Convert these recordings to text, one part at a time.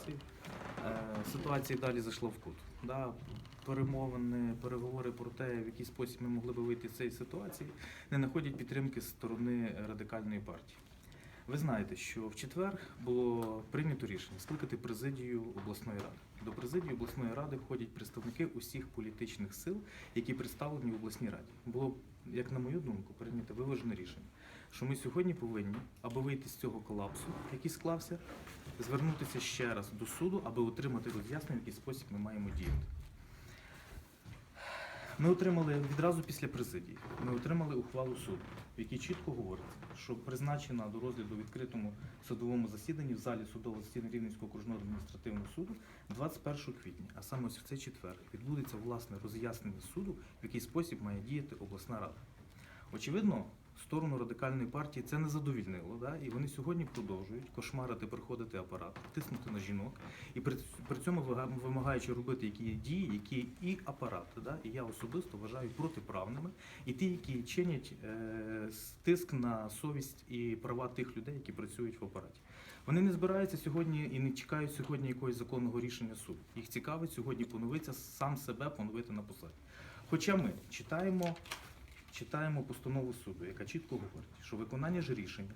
ситуації. Е, Ситуація далі зайшла в кут. Да, перемовини, переговори про те, в який спосіб ми могли би вийти з цієї ситуації, не знаходять підтримки з сторони радикальної партії. Ви знаєте, що в четвер було прийнято рішення скликати президію обласної ради. До президії обласної ради входять представники усіх політичних сил, які представлені в обласній раді. Було, як на мою думку, прийнято виважене рішення, що ми сьогодні повинні, аби вийти з цього колапсу, який склався, звернутися ще раз до суду, аби отримати роз'яснення, в який спосіб ми маємо діяти. Ми отримали відразу після президії. Ми отримали ухвалу суду, в якій чітко говориться, що призначена до розгляду у відкритому судовому засіданні в залі судового засідання Рівненського окружного адміністративного суду 21 квітня, а саме ось в цей четвер, відбудеться власне роз'яснення суду, в який спосіб має діяти обласна рада. Очевидно, сторону радикальної партії це не задовільнило, да? і вони сьогодні продовжують кошмарити, приходити апарат, тиснути на жінок, і при, при цьому вимагаючи робити які дії, які і апарат, да? і я особисто вважаю протиправними, і ті, які чинять е, тиск на совість і права тих людей, які працюють в апараті. Вони не збираються сьогодні і не чекають сьогодні якогось законного рішення суду. Їх цікавить сьогодні поновитися сам себе поновити на посаді. Хоча ми читаємо читаємо постанову суду, яка чітко говорить, що виконання ж рішення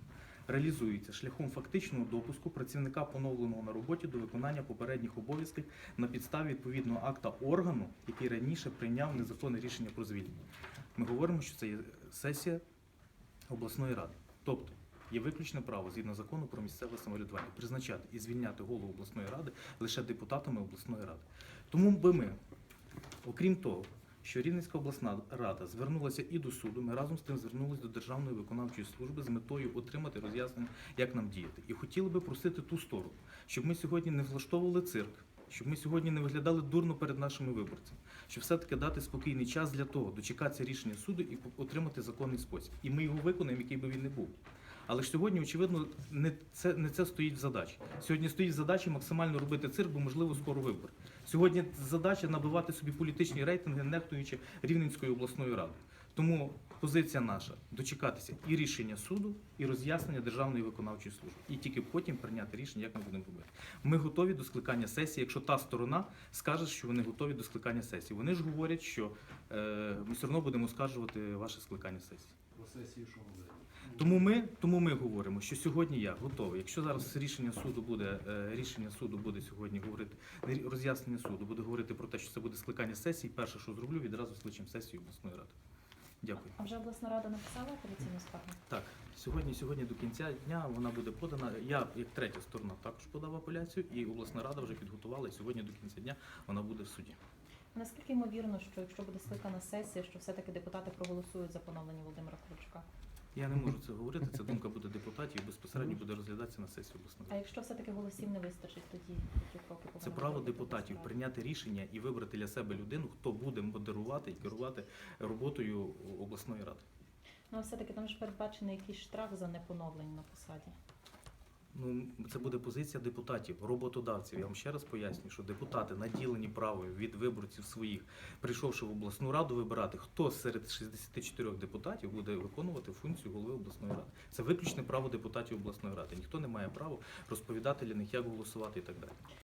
реалізується шляхом фактичного допуску працівника поновленого на роботі до виконання попередніх обов'язків на підставі відповідного акта органу, який раніше прийняв незаконне рішення про звільнення. Ми говоримо, що це є сесія обласної ради. Тобто є виключне право згідно закону про місцеве самоврядування призначати і звільняти голову обласної ради лише депутатами обласної ради. Тому би ми, окрім того, що Рівненська обласна рада звернулася і до суду. Ми разом з тим звернулися до Державної виконавчої служби з метою отримати роз'яснення, як нам діяти. І хотіли би просити ту сторону, щоб ми сьогодні не влаштовували цирк, щоб ми сьогодні не виглядали дурно перед нашими виборцями, щоб все-таки дати спокійний час для того, дочекатися рішення суду і отримати законний спосіб. І ми його виконаємо, який би він не був. Але ж сьогодні, очевидно, не це, не це стоїть в задачі. Сьогодні стоїть в задачі максимально робити цирк, бо можливо скоро вибори. Сьогодні задача набивати собі політичні рейтинги, нехтуючи Рівненською обласною радою. Тому позиція наша дочекатися і рішення суду, і роз'яснення Державної виконавчої служби, і тільки потім прийняти рішення, як ми будемо робити. Ми готові до скликання сесії, якщо та сторона скаже, що вони готові до скликання сесії. Вони ж говорять, що е, ми все одно будемо оскаржувати ваше скликання сесії. Що буде? Тому ми, тому ми говоримо, що сьогодні я готовий. Якщо зараз рішення суду буде е, рішення суду буде сьогодні говорити не роз'яснення суду, буде говорити про те, що це буде скликання сесії. Перше, що зроблю, відразу скличемо сесію обласної ради. Дякую. А вже обласна рада написала апеляційну скаргу? Так, сьогодні, сьогодні до кінця дня вона буде подана. Я, як третя сторона, також подав апеляцію, і обласна рада вже підготувала. І сьогодні до кінця дня вона буде в суді. Наскільки ймовірно, що якщо буде скликана сесія, що все-таки депутати проголосують за поновлення Володимира Кличка? Я не можу це говорити. Це думка буде депутатів і безпосередньо буде розглядатися на сесії обласної А якщо все-таки голосів не вистачить, тоді які кроки Це право депутатів прийняти рішення і вибрати для себе людину, хто буде модерувати і керувати роботою обласної ради. Ну, а все-таки там ж передбачений якийсь штраф за непоновлення на посаді. Ну це буде позиція депутатів, роботодавців. Я вам ще раз поясню, що депутати наділені правою від виборців своїх, прийшовши в обласну раду вибирати, хто серед 64 депутатів буде виконувати функцію голови обласної ради. Це виключне право депутатів обласної ради. Ніхто не має права розповідати для них, як голосувати і так далі.